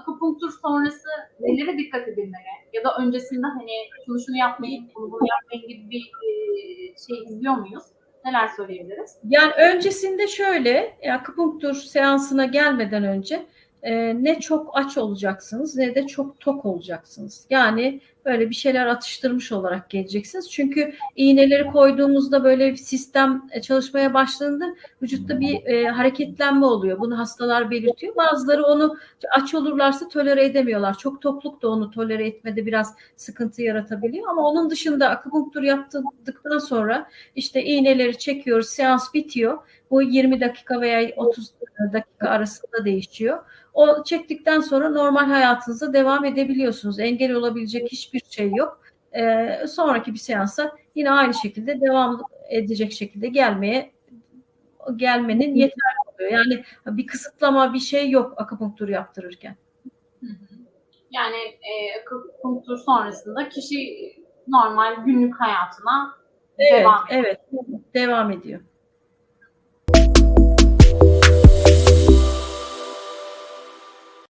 akupunktur sonrası nelere dikkat edilmeli? Ya da öncesinde hani şunu şunu yapmayın, bunu bunu yapmayın gibi bir şey izliyor muyuz? Neler söyleyebiliriz? Yani öncesinde şöyle e, akupunktur seansına gelmeden önce e, ne çok aç olacaksınız ne de çok tok olacaksınız. Yani böyle bir şeyler atıştırmış olarak geleceksiniz. Çünkü iğneleri koyduğumuzda böyle bir sistem e, çalışmaya başladığında vücutta bir e, hareketlenme oluyor. Bunu hastalar belirtiyor. Bazıları onu aç olurlarsa tolere edemiyorlar. Çok tokluk da onu tolere etmede biraz sıkıntı yaratabiliyor. Ama onun dışında akupunktur yaptırdıktan sonra işte iğneleri çekiyoruz, seans bitiyor. Bu 20 dakika veya 30 dakika arasında değişiyor. O çektikten sonra normal hayatınıza devam edebiliyorsunuz. Engel olabilecek hiçbir şey yok. Ee, sonraki bir seansa yine aynı şekilde devam edecek şekilde gelmeye gelmenin yeterli oluyor. Yani bir kısıtlama bir şey yok akupunktur yaptırırken. Yani e, akupunktur sonrasında kişi normal günlük hayatına Evet, devam ediyor. evet devam ediyor.